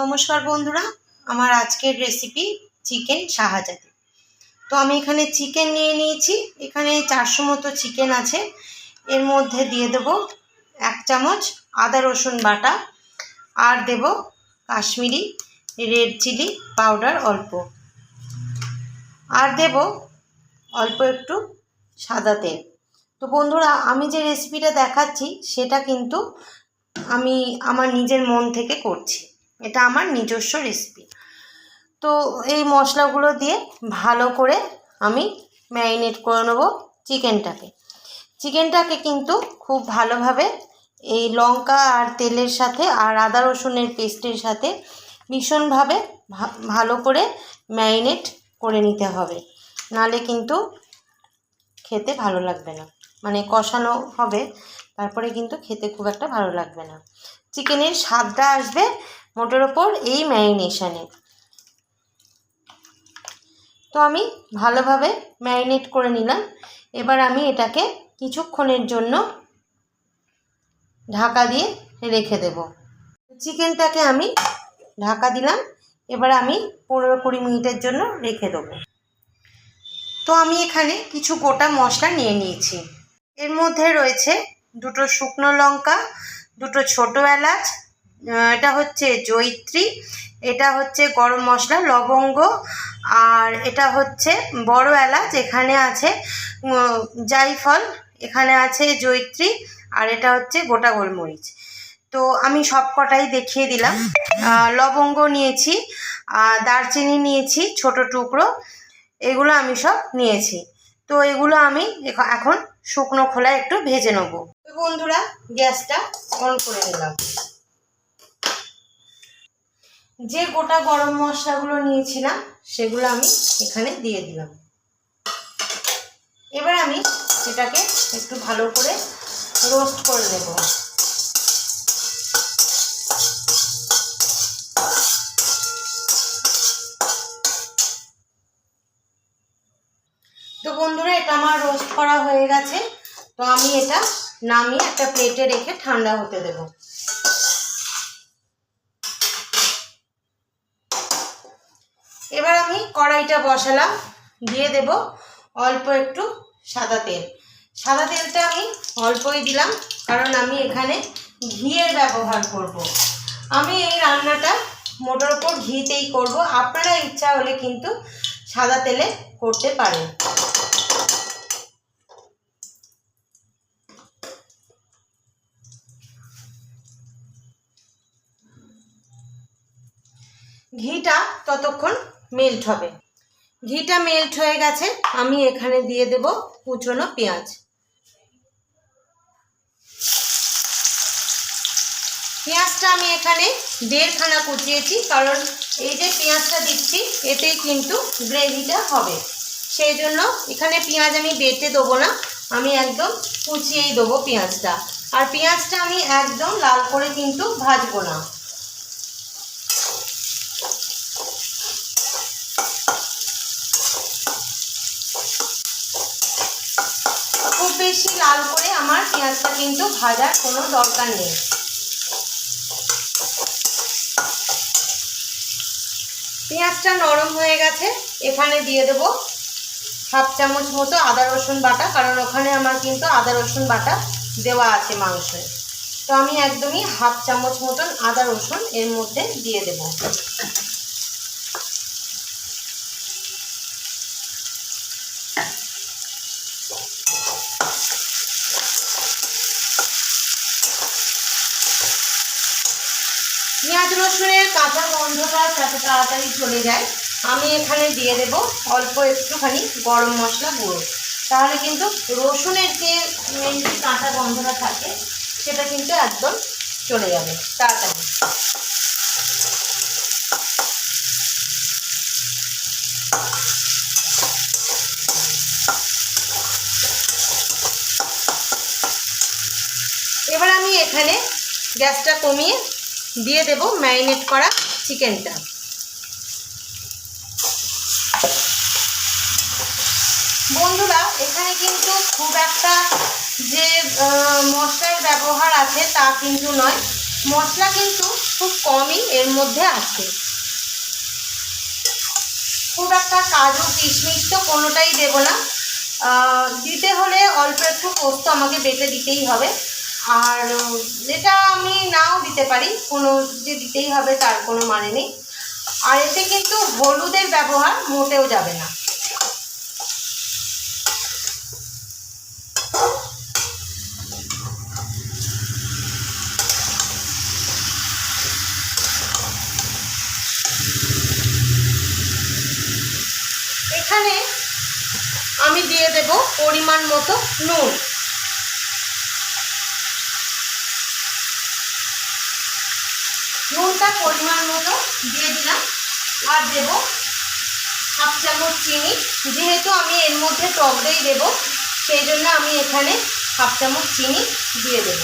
নমস্কার বন্ধুরা, আমার আজকের রেসিপি চিকেন শাহজাদি। তো আমি এখানে চিকেন নিয়ে নিয়েছি, এখানে চারশো মতো চিকেন আছে। এর মধ্যে দিয়ে দেব এক চামচ আদা রসুন বাটা, আর দেব কাশ্মীরি রেড চিলি পাউডার অল্প। আর দেব অল্প একটু সাদা তেল। তো বন্ধুরা, আমি যে রেসিপিটা দেখাচ্ছি, সেটা কিন্তু আমি আমার নিজের মন থেকে করছি। এটা আমার নিজস্ব রেসিপি তো এই মশলাগুলো দিয়ে ভালো করে আমি ম্যারিনেট করে নেব চিকেনটাকে চিকেনটাকে কিন্তু খুব ভালোভাবে এই লঙ্কা আর তেলের সাথে আর আদা রসুনের পেস্টের সাথে ভীষণভাবে ভালো করে ম্যারিনেট করে নিতে হবে। নালে কিন্তু খেতে ভালো লাগবে না। মানে কষানো হবে, তারপরে কিন্তু খেতে খুব একটা ভালো লাগবে না। চিকেনের স্বাদটা আসবে মোটের ওপর এই ম্যারিনেশনে। তো আমি ভালোভাবে ম্যারিনেট করে নিলাম। এবার আমি এটাকে কিছুক্ষণের জন্য ঢাকা দিয়ে রেখে দেব। চিকেনটাকে আমি ঢাকা দিলাম। এবার আমি পনেরো কুড়ি মিনিটের জন্য রেখে দেবো। তো আমি এখানে কিছু গোটা মশলা নিয়ে নিয়েছি। এর মধ্যে রয়েছে দুটো শুকনো লঙ্কা, দুটো ছোটো এলাচ এটা হচ্ছে জয়িত্রী এটা হচ্ছে গরম মশলা লবঙ্গ আর এটা হচ্ছে বড় এলাচ এখানে আছে উম, জায়ফল এখানে আছে জয়িত্রী আর এটা হচ্ছে গোটা গোলমরিচ। তো আমি সব কটাই দেখিয়ে দিলাম। লবঙ্গ নিয়েছি দারচিনি নিয়েছি ছোট টুকরো এগুলো আমি সব নিয়েছি। তো এগুলো আমি এখন শুকনো খোলায় একটু ভেজে নেব। বন্ধুরা গ্যাসটা অন করে নিলাম। যে গোটা গরম মশলাগুলো নিয়েছিলাম, সেগুলো আমি এখানে দিয়ে দিলাম। এবার আমি এটাকে একটু ভালো করে রোস্ট করে নেব। তো বন্ধুরা, এটা আমার রোস্ট করা হয়ে গেছে। তো আমি এটা নামিয়ে একটা প্লেটে রেখে ঠান্ডা হতে দেবো। আমি কড়াইটা বসালাম, দিয়ে দেব অল্প একটু সাদা তেল সাদা তেলটা আমি অল্পই দিলাম, কারণ আমি এখানে ঘিয়ের ব্যবহার করব। আমি এই রান্নাটা মোটর ওপর ঘিতেই করব, আপনারা ইচ্ছা হলে কিন্তু সাদা তেলে করতে পারেন ঘিটা ততক্ষণ মেল্ট হবে। ঘিটা মেল্ট হয়ে গেছে, আমি এখানে দিয়ে দেব কুচনো পেঁয়াজ। পেঁয়াজটা আমি এখানে দেড়খানা কুচিয়েছি, কারণ এই যে পেঁয়াজটা দিচ্ছি, এতেই কিন্তু গ্রেভিটা হবে। সেই জন্য এখানে পেঁয়াজ আমি বেটে দেবো না, আমি একদম কুচিয়েই দেবো পেঁয়াজটা। আর পেঁয়াজটা আমি একদম লাল করে কিন্তু ভাজবো না খুব বেশি লাল করে আমার পেঁয়াজটা কিন্তু ভাজার কোনো দরকার নেই। পেঁয়াজটা নরম হয়ে গেছে, এখানে দিয়ে দেব হাফ চামচ মতো আদা, রসুন বাটা, কারণ ওখানে আমার কিন্তু আদা, রসুন বাটা দেওয়া আছে মাংসে। তো আমি একদমই হাফ চামচ মতন আদা, রসুন এর মধ্যে দিয়ে দেব। পেঁয়াজ রসুনের কাঁচা গন্ধটা যাতে তাড়াতাড়ি চলে যায়, আমি এখানে দিয়ে দেব অল্প একটুখানি গরম মশলা গুঁড়ো। তাহলে কিন্তু রসুনের যে মেন যে কাঁচা গন্ধটা থাকে, সেটা কিন্তু একদম চলে যাবে তাড়াতাড়ি। এবার আমি এখানে গ্যাসটা কমিয়ে দিয়ে দেব ম্যারিনেট করা চিকেনটা। বন্ধুরা, এখানে কিন্তু খুব একটা যে মশলার ব্যবহার আছে তা কিন্তু নয়। মশলা কিন্তু খুব কমই এর মধ্যে আছে। খুব একটা কাজু কিশমিশ তো কোনোটাই দেব না। দিতে হলে অল্প একটু পোস্ত আমাকে বেটে দিতেই হবে। আর যেটা আমি নাও দিতে পারি, কোনো যে দিতেই হবে তার কোনো মানে নেই। আর এতে কিন্তু হলুদের ব্যবহার মোটেও যাবে না। এখানে আমি দিয়ে দেব পরিমাণ মতো নুন। নুনটা পরিমাণ মতো দিয়ে দিলাম। আর দেব হাফ চামচ চিনি। যেহেতু আমি এর মধ্যে টক দই দেবো, সেই জন্য আমি এখানে হাফ চামচ চিনি দিয়ে দেব।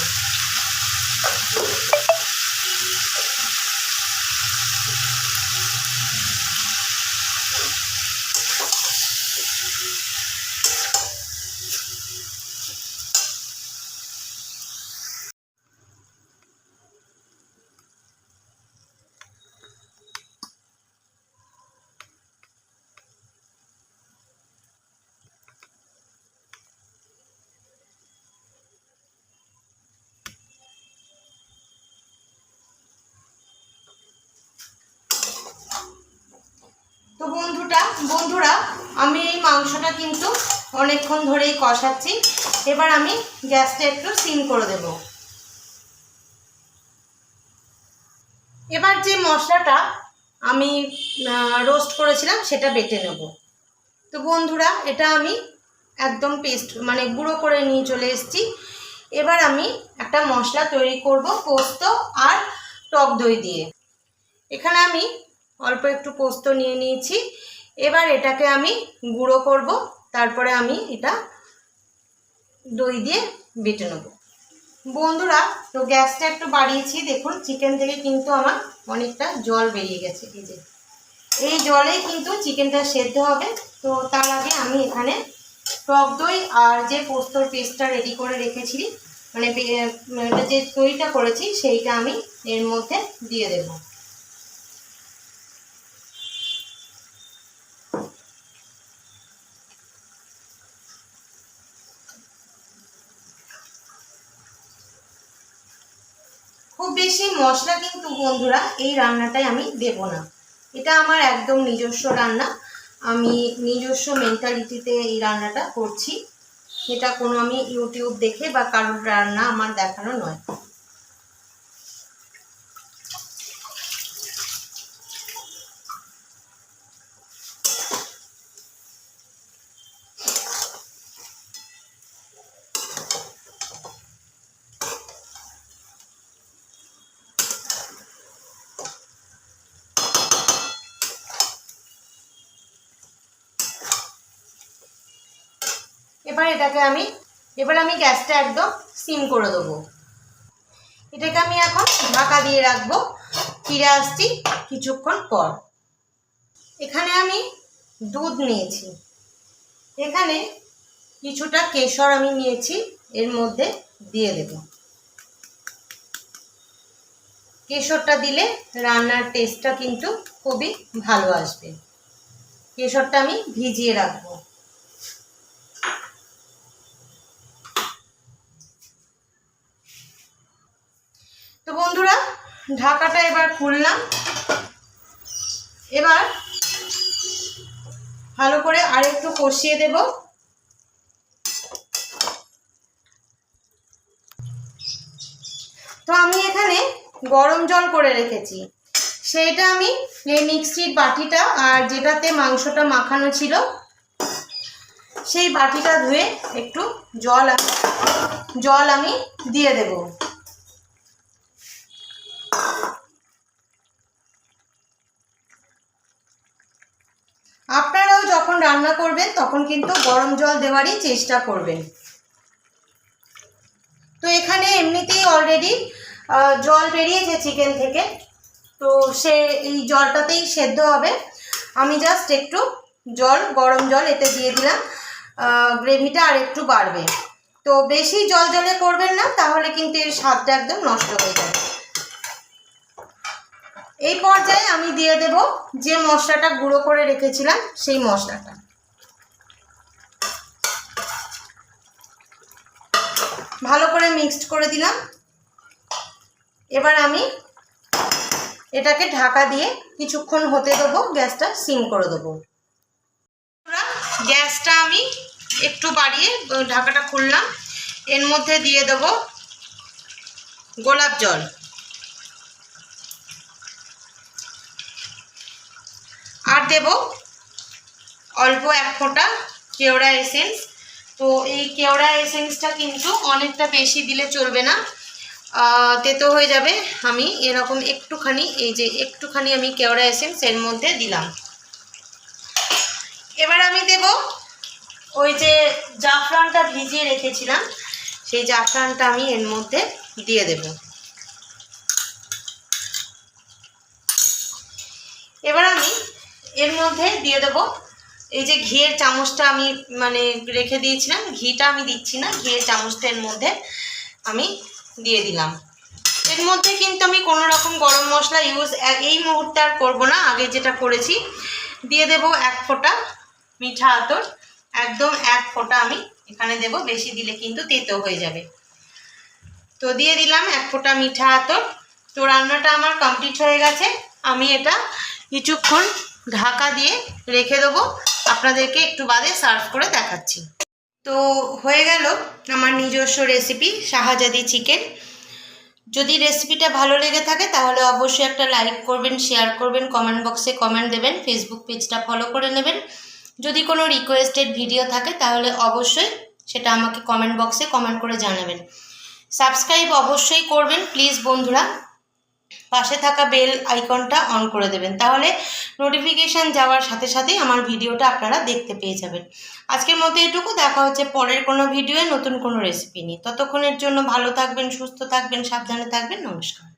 তো বন্ধুটা, বন্ধুরা, আমি এই মাংসটা কিন্তু অনেকক্ষণ ধরেই কষাচ্ছি। এবার আমি গ্যাসটা একটু সিম করে দেব। এবার যে মশলাটা আমি রোস্ট করেছিলাম, সেটা বেটে নেব। তো বন্ধুরা, এটা আমি একদম পেস্ট মানে গুঁড়ো করে নিয়ে চলে এসেছি। এবার আমি একটা মশলা তৈরি করব, পোস্ত আর টক দই দিয়ে। এখানে আমি অল্প একটু পোস্ত নিয়ে নিয়েছি। এবার এটাকে আমি গুঁড়ো করব, তারপরে আমি এটা দই দিয়ে বেটে নেব। বন্ধুরা, তো গ্যাসটা একটু বাড়িয়েছি, দেখুন, চিকেন থেকে কিন্তু আমার অনেকটা জল বেরিয়ে গেছে, এই যে। এই জলেই কিন্তু চিকেনটা সেদ্ধ হবে। তো তার আগে আমি এখানে টক দই আর যে পোস্তর পেস্টটা রেডি করে রেখেছি মানে যে দইটা করেছি, সেইটা আমি এর মধ্যে দিয়ে দেবো। খুব বেশি মশলা কিন্তু বন্ধুরা, এই রান্নাটাই আমি দেব না। এটা আমার একদম নিজস্ব রান্না। আমি নিজস্ব মেন্টালিটিতে এই রান্নাটা করছি। এটা কোনো আমি ইউটিউব দেখে বা কারোর রান্না আমার দেখানো নয়। এটাকে আমি, এবার আমি গ্যাসটা একদম সিম করে দেবো। এটাকে আমি এখন ঢাকা দিয়ে রাখব, ফিরে আসছি কিছুক্ষণ পর। এখানে আমি দুধ নিয়েছি। এখানে কিছুটা কেশর আমি নিয়েছি, এর মধ্যে দিয়ে দেব। কেশরটা দিলে রান্নার টেস্টটা কিন্তু খুবই ভালো আসবে। কেশরটা আমি ভিজিয়ে রাখব। তো বন্ধুরা, ঢাকাটা এবার খুললাম। এবার ভালো করে আরেকটু কষিয়ে দেব। তো আমি এখানে গরম জল করে রেখেছি। সেইটা আমি এই মিক্সির বাটিটা আর যেটাতে মাংসটা মাখানো ছিল, সেই বাটিটা ধুয়ে একটু জল আমি জল আমি দিয়ে দেবো। রান্না করবেন, তখন কিন্তু গরম জল দেওয়ারই চেষ্টা করবেন। তো এখানে এমনিতেই অলরেডি জল বেরিয়েছে চিকেন থেকে। তো সে এই জলটাতেই সেদ্ধ হবে। আমি জাস্ট একটু জল, গরম জল এতে দিয়ে দিলাম। গ্রেভিটা আর একটু বাড়বে। তো বেশি জল জলে করবেন না, তাহলে কিন্তু এর স্বাদটা একদম নষ্ট হয়ে যাবে। এই পর্যায়ে আমি দিয়ে দেব যে মশলাটা গুঁড়ো করে রেখেছিলাম, সেই মশলাটা। ভালো করে মিক্সড করে দিলাম। এবার আমি এটাকে ঢাকা দিয়ে কিছুক্ষণ হতে দেবো, গ্যাসটা সিম করে দেবো। গ্যাসটা আমি একটু বাড়িয়ে, ঢাকাটা খুললাম। এর মধ্যে দিয়ে দেবো গোলাপ জল আর দেব। অল্প এক ফোঁটা কেওড়া এসেন্স। তো এই কেওড়া এসেন্সটা কিন্তু অনেকটা বেশি দিলে চলবে না। তেতো হয়ে যাবে আমি। এরকম একটুখানি, এই যে একটুখানি আমি কেওড়া এসেন্স এর মধ্যে দিলাম। এবার আমি দেব ওই যে জাফরানটা ভিজিয়ে রেখেছিলাম। সেই জাফরানটা আমি এর মধ্যে দিয়ে দেব। এবার আমি এর মধ্যে দিয়ে দেব। এই যে ঘিয়ের চামচটা আমি মানে রেখে দিয়েছিলাম, ঘিটা আমি দিচ্ছি না, ঘিয়ের চামচটা এর মধ্যে আমি দিয়ে দিলাম। এর মধ্যে কিন্তু আমি কোনো রকম গরম মশলা ইউজ এই মুহূর্তে আর করব না, আগে যেটা করেছি, দিয়ে দেব এক ফোঁটা মিঠা আতর। একদম এক ফোঁটা আমি এখানে দেব, বেশি দিলে কিন্তু তেতো হয়ে যাবে। তো দিয়ে দিলাম এক ফোঁটা মিঠা আতর। তো রান্নাটা আমার কমপ্লিট হয়ে গেছে। আমি এটা কিছুক্ষণ ঢাকা দিয়ে রেখে দেবো। আপনাদেরকে একটু বাদে সার্ভ করে দেখাচ্ছি। তো হয়ে গেল আমার নিজস্ব রেসিপি শাহজাদি চিকেন যদি রেসিপিটা ভালো লেগে থাকে, তাহলে অবশ্যই একটা লাইক করবেন শেয়ার করবেন কমেন্ট বক্সে কমেন্ট দেবেন ফেসবুক পেজটা ফলো করে নেবেন। যদি কোনো রিকোয়েস্টেড ভিডিও থাকে, তাহলে অবশ্যই সেটা আমাকে কমেন্ট বক্সে কমেন্ট করে জানাবেন। সাবস্ক্রাইব অবশ্যই করবেন প্লিজ বন্ধুরা। পাশে থাকা বেল আইকনটা অন করে দেবেন। তাহলে নোটিফিকেশান যাওয়ার সাথে সাথেই আমার ভিডিওটা আপনারা দেখতে পেয়ে যাবেন। আজকের মতো এটুকু। দেখা হচ্ছে পরের কোনো ভিডিওয়ে নতুন কোনো রেসিপি নিয়ে। ততক্ষণের জন্য ভালো থাকবেন, সুস্থ থাকবেন, সাবধানে থাকবেন। নমস্কার।